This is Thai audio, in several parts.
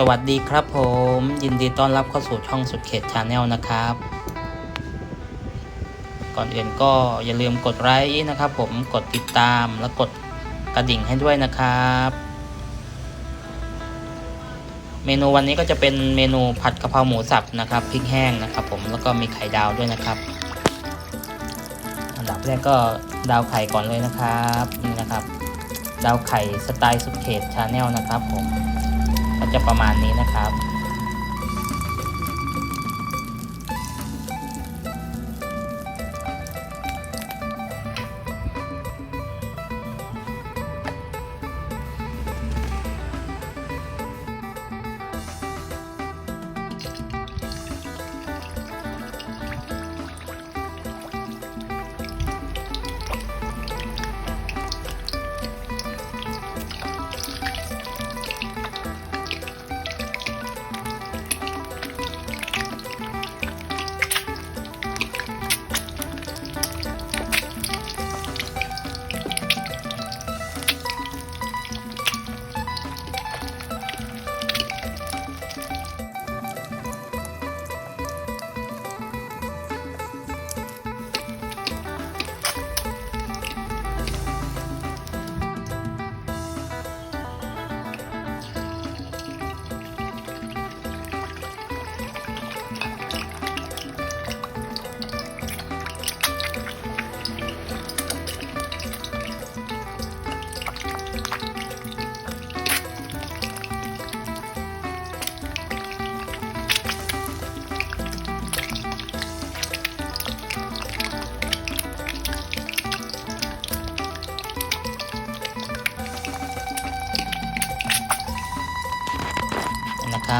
สวัสดีครับผม ยินดีต้อนรับเข้าสู่ช่องสุดเขตชาแนลนะครับ ก่อนอื่นก็อย่าลืมกดไลค์นะครับ ผมกดติดตามและกดกระดิ่งให้ด้วยนะครับ เมนูวันนี้ก็จะเป็นเมนูผัดกะเพราหมูสับนะครับพริกแห้งนะครับ ผมแล้วก็มีไข่ดาวด้วยนะครับ อันดับแรกก็ดาวไข่ก่อนเลยนะครับนี่นะครับ ดาวไข่สไตล์สุดเขตชาแนลนะครับผม จะประมาณนี้นะครับ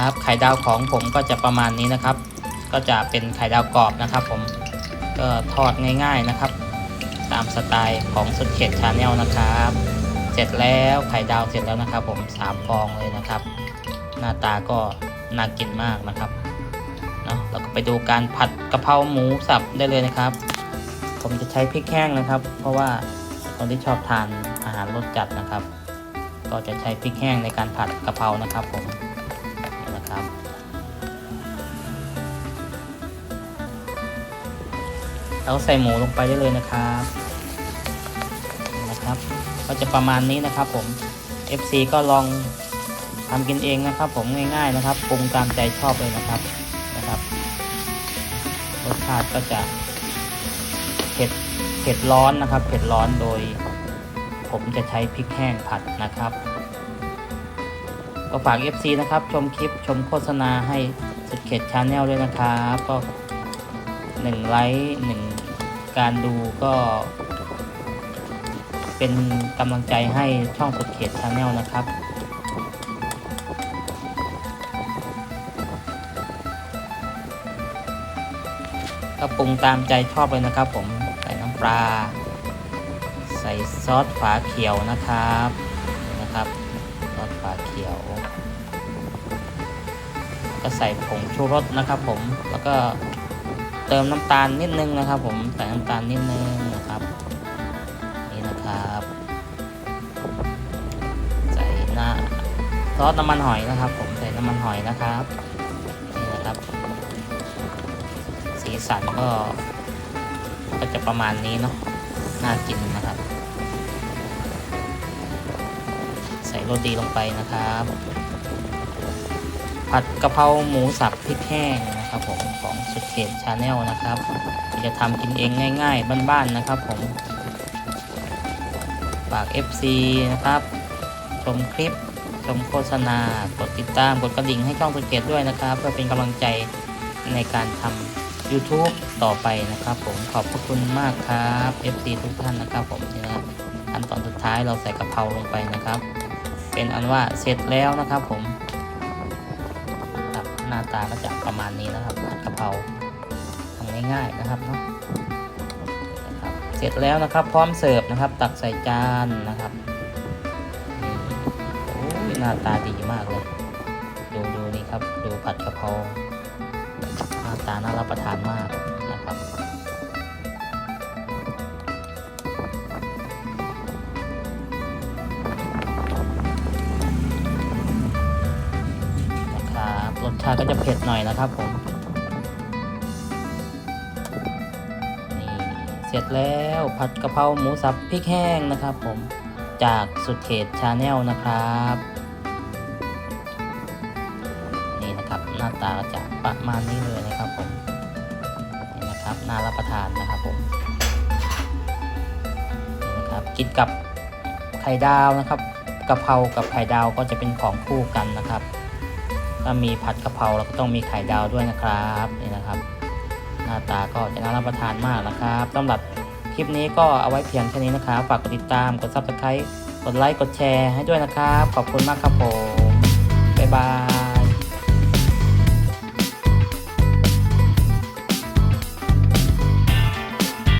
นะครับ ไข่ดาวของผมก็จะประมาณนี้นะครับ ก็จะเป็นไข่ดาวกรอบนะครับ ผมก็ทอดง่ายๆนะครับ ตามสไตล์ของสุดเขตชาแนลนะครับ เสร็จแล้วไข่ดาวเสร็จแล้วนะครับ ผมสามฟองเลยนะครับ หน้าตาก็น่ากินมากนะครับเนาะเราก็ไปดูการผัดกะเพราหมูสับได้เลยนะครับ ผมจะใช้พริกแห้งนะครับ เพราะว่าคนที่ชอบทานอาหารรสจัดนะครับ ก็จะใช้พริกแห้งในการผัดกะเพรานะครับผม ครับแล้วใส่หมูลงไปได้เลยนะครับนะครับ ก็จะประมาณนี้นะครับผม FC ก็ลองทำกินเองนะครับ ผมง่ายๆนะครับปรุงตามใจชอบเลยนะครับนะครับรสชาติก็จะเผ็ดเผ็ดร้อนนะครับ เผ็ดร้อนโดย ผมจะใช้พริกแห้งผัดนะครับ ก็ฝาก FC นะครับ ชมคลิปชมโฆษณาให้สุดเขตชาแนลด้วยนะครับ ก็หนึ่งไลค์หนึ่งการดูก็ เป็นกำลังใจให้ช่องสุดเขตชาแนลนะครับก็ปรุงตามใจชอบเลยนะครับ ผมใส่น้ำปลา ใส่ซอสฝาเขียวนะครับนะครับ ซอสฝาเขียว ก็ใส่ผงชูรสนะครับผมแล้วก็เติมน้ำตาลนิดนึงนะครับ ผมใส่น้ำตาลนิดนึงนะครับนี่นะครับ ใส่หน้าซอสน้ำมันหอยนะครับ ผมใส่น้ำมันหอยนะครับนี่นะครับ สีสันก็ก็จะประมาณนี้เนาะน่ากินนะครับ ส่โรตีลงไปนะครับ ผัดกะเพราหมูสับพริกแห้งนะครับผมของสุดเขตชาแนลนะครับจะทำกินเองง่าย ๆ บ้านๆนะครับผมฝาก FC นะครับชมคลิปชมโฆษณากดติดตามกดกระดิ่งให้ช่องสุดเขตด้วยนะครับ เพื่อเป็นกำลังใจในการทำ YouTube ต่อไปนะครับ ผมขอบพระคุณมากครับ FC ทุกท่านนะครับผมนี่นะขั้นตอนสุดท้ายเราใส่กะเพราลงไปนะครับ เป็นอันว่าเสร็จแล้วนะครับผมหน้าตาก็จะประมาณนี้นะครับผัดกะเพราทำง่ายๆนะครับเนาะเสร็จแล้วนะครับ พร้อมเสิร์ฟนะครับ ตักใส่จานนะครับโอ้ยหน้าตาดีมากเลย ดูดูนี่ครับ ดูผัดกะเพราหน้าตาน่ารับประทานมากาก็จะเผ็ดหน่อยนะครับผม นี่เสร็จแล้วผัดกะเพราหมูสับพริกแห้งนะครับผม จากสุดเขตชาแนลนะครับ นี่นะครับหน้าตาก็จะประมาณนี้เลยนะครับผม นี่นะครับน่ารับประทานนะครับผม นี่นะครับกินกับไข่ดาวนะครับกะเพรากับไข่ดาวก็จะเป็นของคู่กันนะครับ ก็มีผัดกะเพราเราก็ต้องมีไข่ดาวด้วยนะครับนี่นะครับหน้าตาก็จะน่ารับประทานมากนะครับสำหรับคลิปนี้ก็เอาไว้เพียงแค่นี้นะครับฝากกดติดตามกด subscribe กดไลค์กดแชร์ให้ด้วยนะครับ ขอบคุณมากครับผมบ๊ายบาย